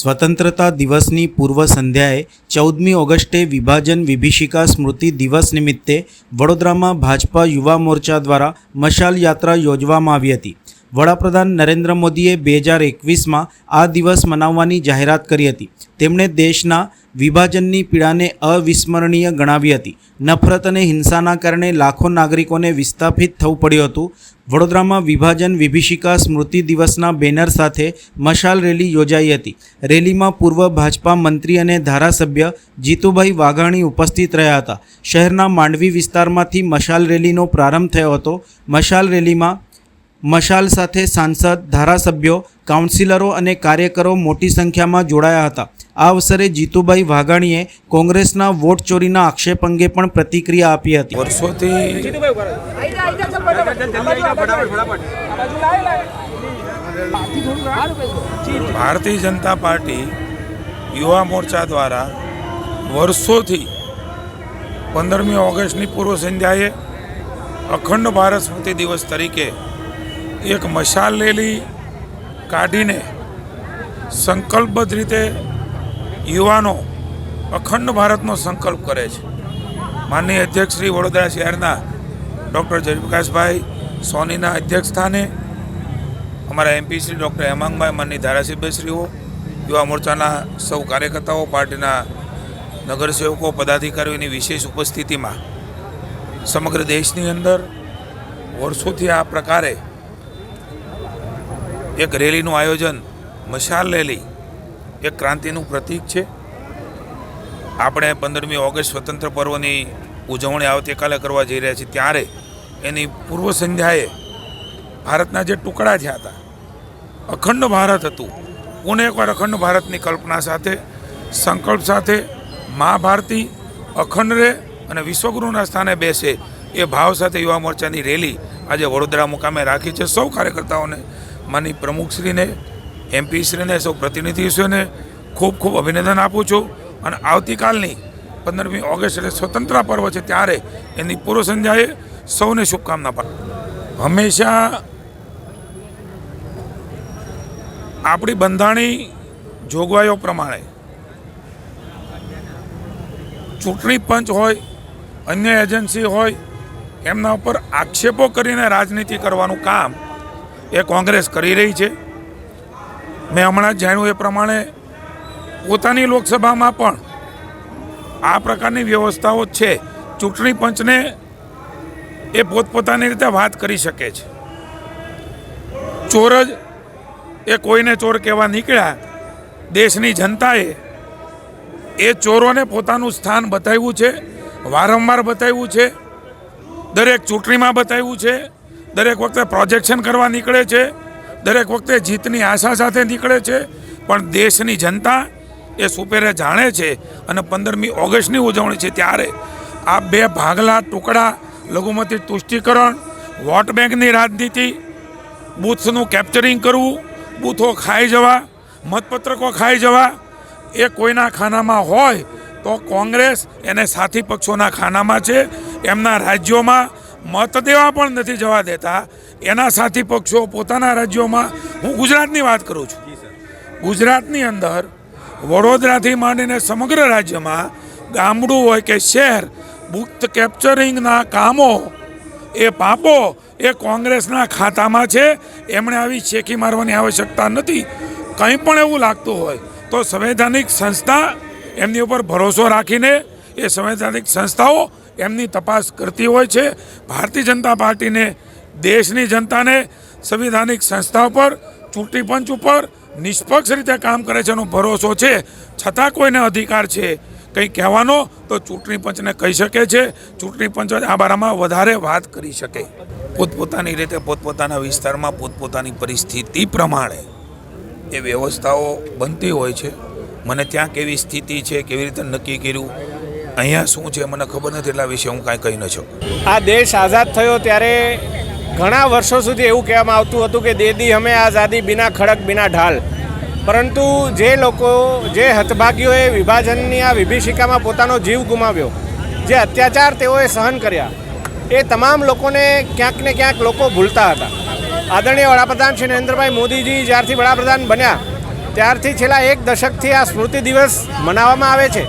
સ્વતંત્રતા દિવસની પૂર્વ સંધ્યાએ ચૌદમી ઓગસ્ટે વિભાજન વિભીષિકા સ્મૃતિ દિવસ નિમિત્તે વડોદરામાં ભાજપા યુવા મોરચા દ્વારા મશાલ યાત્રા યોજવામાં આવી હતી. વડાપ્રધાન નરેન્દ્ર મોદીએ બે હજાર એકવીસમાં આ દિવસ મનાવવાની જાહેરાત કરી હતી. તેમણે દેશના વિભાજનની પીડાને અવિસ્મરણીય ગણાવી હતી. નફરત અને હિંસાના કારણે લાખો નાગરિકોને વિસ્થાપિત થવું પડ્યું હતું. વડોદરામાં વિભાજન વિભીષિકા સ્મૃતિ દિવસના બેનર સાથે મશાલ રેલી યોજાઈ હતી. રેલીમાં પૂર્વ ભાજપા મંત્રી અને ધારાસભ્ય જીતુભાઈ વાઘાણી ઉપસ્થિત રહ્યા હતા. શહેરના માંડવી વિસ્તારમાંથી મશાલ રેલીનો પ્રારંભ થયો હતો. મશાલ રેલીમાં મશાલ સાથે સાંસદ, ધારાસભ્યો, કાઉન્સિલરો અને કાર્યકરો મોટી સંખ્યામાં જોડાયા હતા. આ અવસરે જીતુભાઈ વાઘાણીએ કોંગ્રેસના વોટ ચોરીના આક્ષેપ અંગે પણ પ્રતિક્રિયા આપી હતી. વર્ષોથી ભારતીય જનતા પાર્ટી યુવા મોરચા દ્વારા વર્ષોથી પંદરમી ઓગસ્ટની પૂર્વ સંધ્યાએ અખંડ ભારત સ્મૃતિ દિવસ તરીકે એક મશાલ રેલી કાઢીને સંકલ્પબદ્ધ રીતે યુવાનો અખંડ ભારતનો સંકલ્પ કરે છે. માનનીય અધ્યક્ષ શ્રી વડોદરા શહેરના ડૉક્ટર જયપ્રકાશભાઈ સોનીના અધ્યક્ષ સ્થાને અમારા એમપી શ્રી ડૉક્ટર હેમાંગભાઈ માનની ધારાસભ્યશ્રીઓ, યુવા મોરચાના સૌ કાર્યકર્તાઓ, પાર્ટીના નગરસેવકો, પદાધિકારીઓની વિશેષ ઉપસ્થિતિમાં સમગ્ર દેશની અંદર વર્ષોથી આ પ્રકારે એક રેલીનું આયોજન મશાલ રેલી, એક ક્રાંતિનું પ્રતીક છે. આપણે પંદરમી ઓગસ્ટ સ્વતંત્ર પર્વની ઉજવણી આવતીકાલે કરવા જઈ રહ્યા છીએ. ત્યારે એની પૂર્વ સંધ્યાએ ભારતના જે ટુકડા થયા હતા, અખંડ ભારત હતું, પુણે એકવાર અખંડ ભારતની કલ્પના સાથે, સંકલ્પ સાથે મા ભારતી અખંડ રહે અને વિશ્વગુરુના સ્થાને બેસે એ ભાવ સાથે યુવા મોરચાની રેલી આજે વડોદરા મુકામે રાખી છે. સૌ કાર્યકર્તાઓને માની પ્રમુખશ્રીને, એમપીશ્રીને, સૌ પ્રતિનિધિશ્રીઓને ખૂબ ખૂબ અભિનંદન આપું છું. અને આવતીકાલની પંદરમી ઓગસ્ટ એટલે સ્વતંત્રતા પર્વ છે ત્યારે એની પૂર્વ સંધ્યાએ સૌને શુભકામના પણ હંમેશા આપણી બંધાણી જોગવાઈઓ પ્રમાણે ચૂંટણી પંચ હોય, અન્ય એજન્સી હોય, એમના ઉપર આક્ષેપો કરીને રાજનીતિ કરવાનું કામ એ કોંગ્રેસ કરી રહી છે. મેં હમણાં જાણ્યું એ પ્રમાણે પોતાની લોકસભામાં પણ આ પ્રકારની વ્યવસ્થાઓ છે. ચૂંટણી પંચને એ પોતપોતાની રીતે વાત કરી શકે છે. ચોર જ એ કોઈને ચોર કહેવા નીકળ્યા. દેશની જનતાએ એ ચોરોને પોતાનું સ્થાન બતાવ્યું છે. વારંવાર બતાવ્યું છે. દરેક ચૂંટણીમાં બતાવ્યું છે. દરેક વખતે પ્રોજેક્શન કરવા નીકળે છે, દરેક વખતે જીતની આશા સાથે નીકળે છે, પણ દેશની જનતા એ સુપેરે જાણે છે અને પંદરમી ઓગસ્ટની ઉજવણી છે ત્યારે આ બે ભાગલા ટુકડા, લઘુમતી તુષ્ટિકરણ, વોટ બેંકની રાજનીતિ, બૂથનું કેપ્ચરિંગ કરવું, બૂથો ખાઈ જવા, મતપત્રકો ખાઈ જવા, એ કોઈના ખાનામાં હોય તો કોંગ્રેસ એને સાથી પક્ષોના ખાનામાં છે, એમના રાજ્યોમાં મત દેવા પણ નથી જવા દેતા. એના સાથી પક્ષો પોતાના રાજ્યોમાં હું ગુજરાતની વાત કરું છું. ગુજરાતની અંદર વડોદરાથી માંડીને સમગ્ર રાજ્યમાં ગામડું હોય કે શહેર બુથ કેપ્ચરિંગના કામો એ પાપો એ કોંગ્રેસના ખાતામાં છે. એમણે આવી શેખી મારવાની આવશ્યકતા નથી. કંઈ પણ એવું લાગતું હોય તો સંવૈધાનિક સંસ્થા એમની ઉપર ભરોસો રાખીને એ સંવૈધાનિક સંસ્થાઓ એમની તપાસ કરતી હોય છે. ભારતીય જનતા પાર્ટીને, દેશની જનતાને સંવિધાનિક સંસ્થા ઉપર, ચૂંટણી પંચ ઉપર નિષ્પક્ષ રીતે કામ કરે છે એનો ભરોસો છે. છતાં કોઈને અધિકાર છે? કંઈ કહેવાનો? તો ચૂંટણી પંચને કહી શકે છે. ચૂંટણી પંચ આ બારામાં વધારે વાત કરી શકે. પોતપોતાની રીતે પોતપોતાના વિસ્તારમાં પોતપોતાની પરિસ્થિતિ પ્રમાણે એ વ્યવસ્થાઓ બનતી હોય છે. મને ત્યાં કેવી સ્થિતિ છે, કેવી રીતે નક્કી કર્યું? અહીંયા શું છે મને ખબર નથી એટલા વિશે હું કાંઈ કહી ન શકું. આ દેશ આઝાદ થયો ત્યારે ઘણા વર્ષો સુધી એવું કહેવામાં આવતું હતું કે દેદી હમે આઝાદી બિના ખડક, બિના ઢાલ. પરંતુ જે લોકો, જે હતભાગીઓએ વિભાજનની આ વિભીષિકામાં પોતાનો જીવ ગુમાવ્યો, જે અત્યાચાર તેઓએ સહન કર્યા, એ તમામ લોકોને ક્યાંક ને ક્યાંક લોકો ભૂલતા હતા. આદરણીય વડાપ્રધાન શ્રી નરેન્દ્રભાઈ મોદીજી જ્યારથી વડાપ્રધાન બન્યા, ત્યારથી છેલ્લા એક દશકથી આ સ્મૃતિ દિવસ મનાવવામાં આવે છે.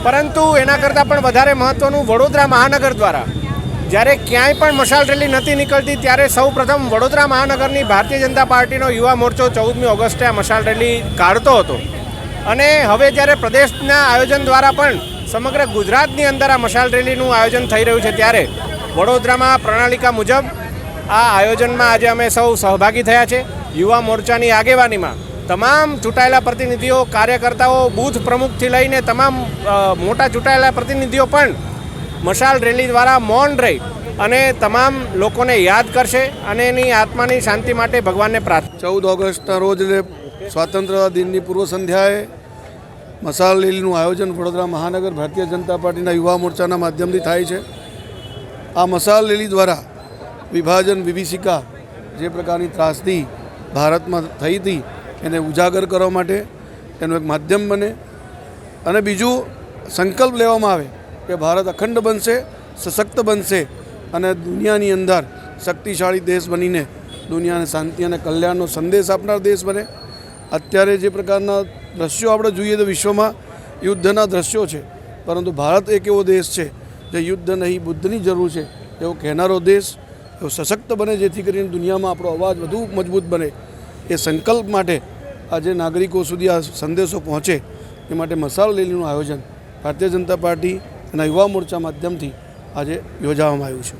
પરંતુ એના કરતાં પણ વધારે મહત્ત્વનું વડોદરા મહાનગર દ્વારા. જ્યારે ક્યાંય પણ મશાલ રેલી નથી નીકળતી, ત્યારે સૌ પ્રથમ વડોદરા મહાનગરની ભારતીય જનતા પાર્ટીનો યુવા મોરચો ચૌદમી ઓગસ્ટે આ મશાલ રેલી કાઢતો હતો. અને હવે જ્યારે પ્રદેશના આયોજન દ્વારા પણ સમગ્ર ગુજરાતની અંદર આ મશાલ રેલીનું આયોજન થઈ રહ્યું છે, ત્યારે વડોદરામાં પ્રણાલિકા મુજબ આ આયોજનમાં આજે અમે સૌ સહભાગી થયા છે. યુવા મોરચાની આગેવાનીમાં તમામ ચૂંટાયેલા પ્રતિનિધિઓ, કાર્યકર્તાઓ, બૂથ પ્રમુખથી લઈને તમામ મોટા ચૂંટાયેલા પ્રતિનિધિઓ પણ મશાલ રેલી દ્વારા મૌન રહી અને તમામ લોકોને યાદ કરશે અને એની આત્માની શાંતિ માટે ભગવાનને પ્રાર્થના. ચૌદ ઓગસ્ટના રોજ એટલે સ્વાતંત્ર્ય દિનની પૂર્વ સંધ્યાએ મસાલ રેલીનું આયોજન વડોદરા મહાનગર ભારતીય જનતા પાર્ટીના યુવા મોરચાના માધ્યમથી થાય છે. આ મસાલ રેલી દ્વારા વિભાજન વિભીષિકા જે પ્રકારની ત્રાસદી ભારતમાં થઈ હતી એને ઉજાગર કરવા માટે એનું એક માધ્યમ બને. અને બીજું, સંકલ્પ લેવામાં આવે કે ભારત અખંડ બનશે, સશક્ત બનશે અને દુનિયાની અંદર શક્તિશાળી દેશ બનીને દુનિયાને શાંતિ અને કલ્યાણનો સંદેશ આપનાર દેશ બને. અત્યારે જે પ્રકારના દ્રશ્યો આપણે જોઈએ તો વિશ્વમાં યુદ્ધના દ્રશ્યો છે, પરંતુ ભારત એક એવો દેશ છે જે યુદ્ધ નહીં, બુદ્ધની જરૂર છે. એવો કહેનારો દેશ, એવો સશક્ત બને જેથી કરીને દુનિયામાં આપણો અવાજ વધુ મજબૂત બને. એ સંકલ્પ માટે આજે નાગરિકો સુધી આ સંદેશો પહોંચે એ માટે મસાલ રેલીનું આયોજન ભારતીય જનતા પાર્ટી અને યુવા મોરચા માધ્યમથી આજે યોજાવામાં આવ્યું છે.